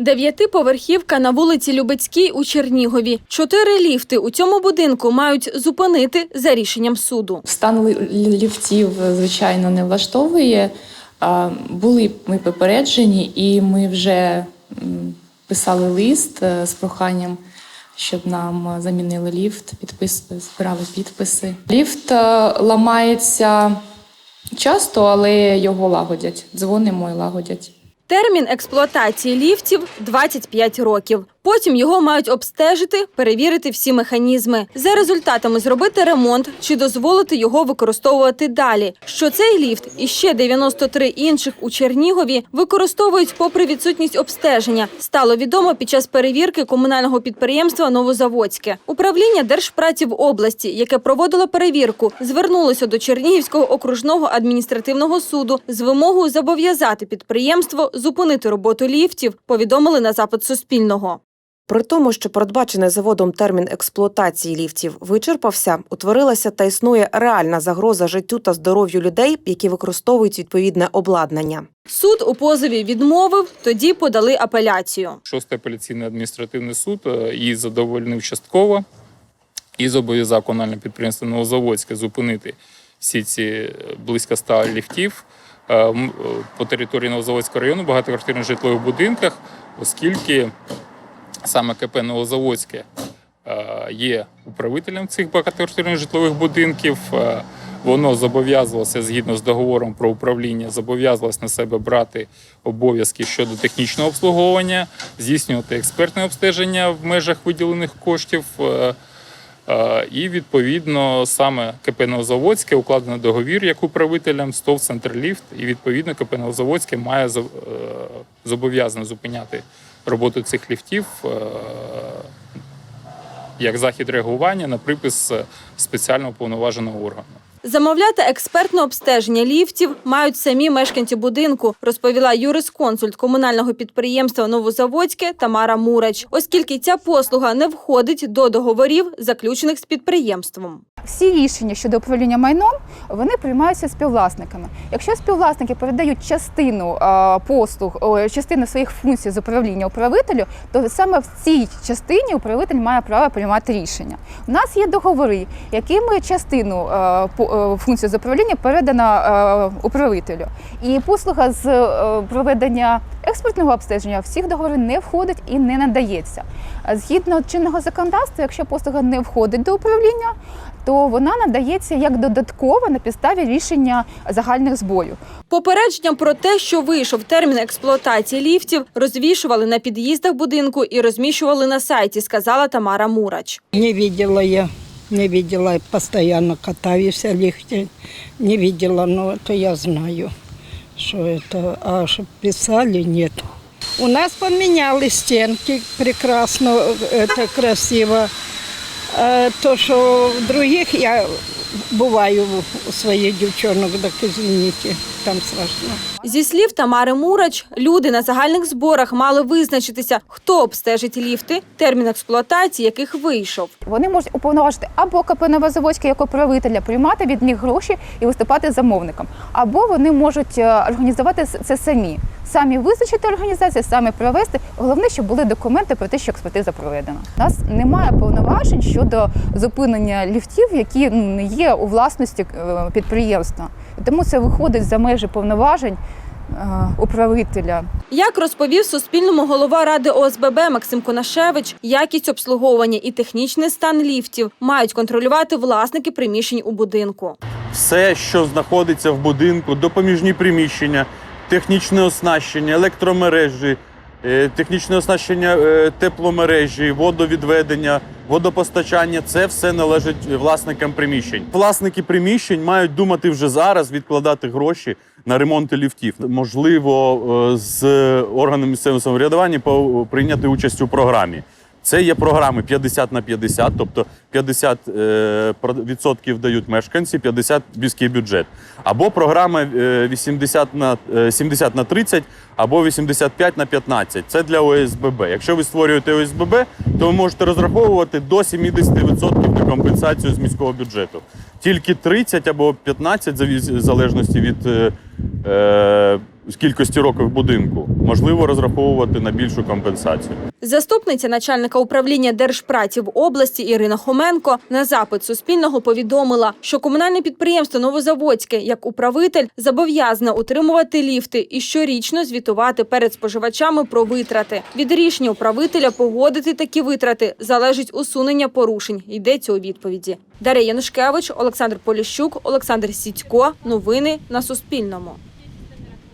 Дев'ятиповерхівка на вулиці Любецькій у Чернігові. Чотири ліфти у цьому будинку мають зупинити за рішенням суду. Стан ліфтів, звичайно, не влаштовує. Були ми попереджені, і ми вже писали лист е, з проханням, щоб нам замінили ліфт, підпис, збирали підписи. Ліфт е, ламається часто, але його лагодять. Дзвонимо і лагодять. Термін експлуатації ліфтів 25 років. Потім його мають обстежити, перевірити всі механізми. За результатами зробити ремонт чи дозволити його використовувати далі. Що цей ліфт і ще 93 інших у Чернігові використовують попри відсутність обстеження. Стало відомо під час перевірки комунального підприємства Новозаводське. Управління Держпраці в області, яке проводило перевірку, звернулося до Чернігівського окружного адміністративного суду з вимогою зобов'язати підприємство зупинити роботу ліфтів. Повідомили на запит Суспільного. При тому, що передбачений заводом термін експлуатації ліфтів вичерпався, утворилася та існує реальна загроза життю та здоров'ю людей, які використовують відповідне обладнання. Суд у позові відмовив, тоді подали апеляцію. Шостий апеляційний адміністративний суд е, її задовольнив частково і зобов'язав комунальне підприємство Новозаводське зупинити всі ці е, близько ста ліфтів е, по території Новозаводського району, багатоквартирних житлових будинках, оскільки саме КП Новозаводське е, є управителем цих багатоквартирних житлових будинків. Е, Воно зобов'язувалося згідно з договором про управління, зобов'язувалося на себе брати обов'язки щодо технічного обслуговування, здійснювати експертне обстеження в межах виділених коштів. е, І відповідно саме КП Новозаводське укладено договір як управителем СТОВ Центрліфт, і відповідно КП Новозаводське має зо- е, зобов'язано зупиняти роботу цих ліфтів е, як захід реагування на припис е, спеціально повноваженого органу. Замовляти експертне обстеження ліфтів мають самі мешканці будинку, розповіла юрисконсульт комунального підприємства Новозаводське Тамара Мурач, оскільки ця послуга не входить до договорів, заключених з підприємством. Всі рішення щодо управління майном вони приймаються співвласниками. Якщо співвласники передають частину послуг, частину своїх функцій з управління управителю, то саме в цій частині управитель має право приймати рішення. У нас є договори, якими частину функцій з управління передана управителю. І послуга з проведення експертного обстеження всіх договорів не входить і не надається. Згідно чинного законодавства, якщо послуга не входить до управління, то вона надається як додаткова на підставі рішення загальних зборів. Попередженням про те, що вийшов термін експлуатації ліфтів, розвішували на під'їздах будинку і розміщували на сайті, сказала Тамара Мурач. Не видела я, не видела, постоянно катаюсь в лифте. Не видела, но это я знаю, что это. А писали, нет. У нас поменяли стенки прекрасно, это красиво. А то, что в других я бываю у своих девчонок, так извините, там страшно. Зі слів Тамари Мурач, люди на загальних зборах мали визначитися, хто обстежить ліфти, термін експлуатації яких вийшов. Вони можуть уповноважити або КП Новозаводське як управителя, приймати від них гроші і виступати замовником, або вони можуть е, організувати це самі. Самі визначити організацію, самі провести. Головне, щоб були документи про те, що експертиза проведена. У нас немає повноважень щодо зупинення ліфтів, які ну, не є у власності е, підприємства. Тому це виходить за межі повноважень е, управителя. Як розповів Суспільному голова ради ОСББ Максим Конашевич, якість обслуговування і технічний стан ліфтів мають контролювати власники приміщень у будинку. все, що знаходиться в будинку, допоміжні приміщення, технічне оснащення, електромережі, е, технічне оснащення е, тепломережі, водовідведення, водопостачання це все належить власникам приміщень. Власники приміщень мають думати вже зараз відкладати гроші на ремонти ліфтів. Можливо, е, з органами місцевого самоврядування прийняти участь у програмі. Це є програми 50 на 50, тобто 50 е, про- відсотків дають мешканці, 50 міський бюджет. Або програма е, 80 на, е, 70 на 30, або 85 на 15. Це для ОСББ. Якщо ви створюєте ОСББ, то ви можете розраховувати до 70% на компенсацію з міського бюджету. Тільки 30 або 15, в залежності від е, е, з кількості років будинку, можливо розраховувати на більшу компенсацію. Заступниця начальника управління держпраці в області Ірина Хоменко на запит Суспільного повідомила, що комунальне підприємство Новозаводське як управитель зобов'язане утримувати ліфти і щорічно звітувати перед споживачами про витрати. Від рішення управителя погодити такі витрати залежить усунення порушень. Йдеться у відповіді. Дар'я Янушкевич, Олександр Поліщук, Олександр Сідько. Новини на Суспільному.